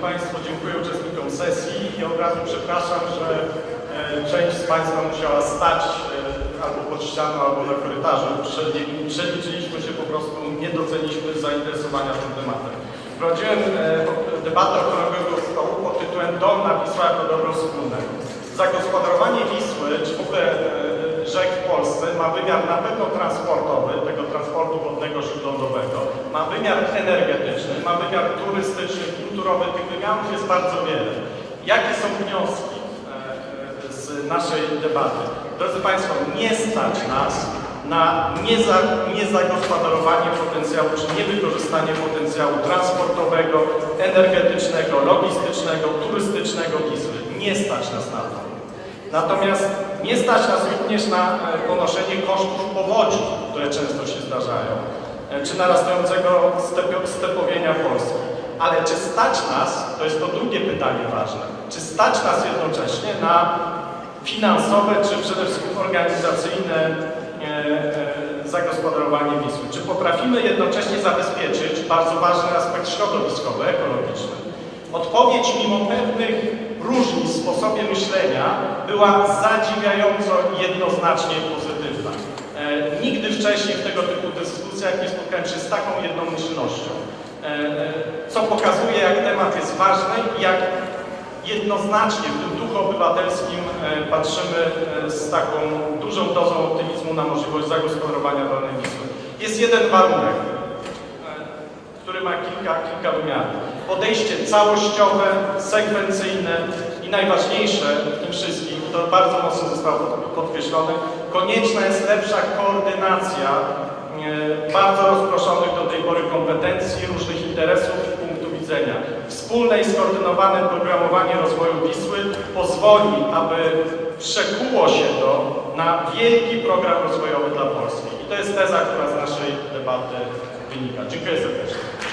Państwo, dziękuję uczestnikom sesji i od razu przepraszam, że e, część z Państwa musiała stać e, albo pod ścianą, albo na korytarzu. Prze- Przeliczyliśmy się po prostu, nie doceniliśmy zainteresowania tym tematem. Prowadziłem e, debatę okrągłego stołu pod tytułem Dolna Wisła jako dobro wspólne. Zagospodarowanie Wisły, czy w ogóle rzek w Polsce ma wymiar na pewno transportowy, tego transportu wodnego śródlądowego, ma wymiar energetyczny, ma wymiar turystyczny, kulturowy, tych wymiarów jest bardzo wiele. Jakie są wnioski e, e, z naszej debaty? Drodzy Państwo, nie stać nas na nieza, niezagospodarowanie potencjału, czy niewykorzystanie potencjału transportowego, energetycznego, logistycznego, turystycznego Wisły. Nie stać nas na to. Natomiast nie stać nas również na e, ponoszenie kosztów powodzi, które często się zdarzają, czy narastającego stepio- stepowienia Polski. Ale czy stać nas, to jest to drugie pytanie ważne, czy stać nas jednocześnie na finansowe, czy przede wszystkim organizacyjne e, e, zagospodarowanie Wisły? Czy potrafimy jednocześnie zabezpieczyć bardzo ważny aspekt środowiskowy, ekologiczny? Odpowiedź mimo pewnych różnic w sposobie myślenia była zadziwiająco jednoznacznie pozytywna. E, nigdy wcześniej w tego typu dyskusjach nie spotkałem się z taką jednomyślnością, e, e, co pokazuje, jak temat jest ważny i jak jednoznacznie w tym duchu obywatelskim patrzymy z taką dużą dozą optymizmu na możliwość zagospodarowania Dolnej Wisły. Jest jeden warunek, który ma kilka, kilka wymiarów. Podejście całościowe, sekwencyjne i najważniejsze w tym wszystkim, to bardzo mocno zostało podkreślone, konieczna jest lepsza koordynacja e, bardzo rozproszonych do tej pory kompetencji, różnych interesów i punktów widzenia. Wspólne i skoordynowane programowanie rozwoju Wisły pozwoli, aby przekuło się to na wielki program rozwojowy dla Polski. I to jest teza, która z naszej debaty wynika. Dziękuję serdecznie.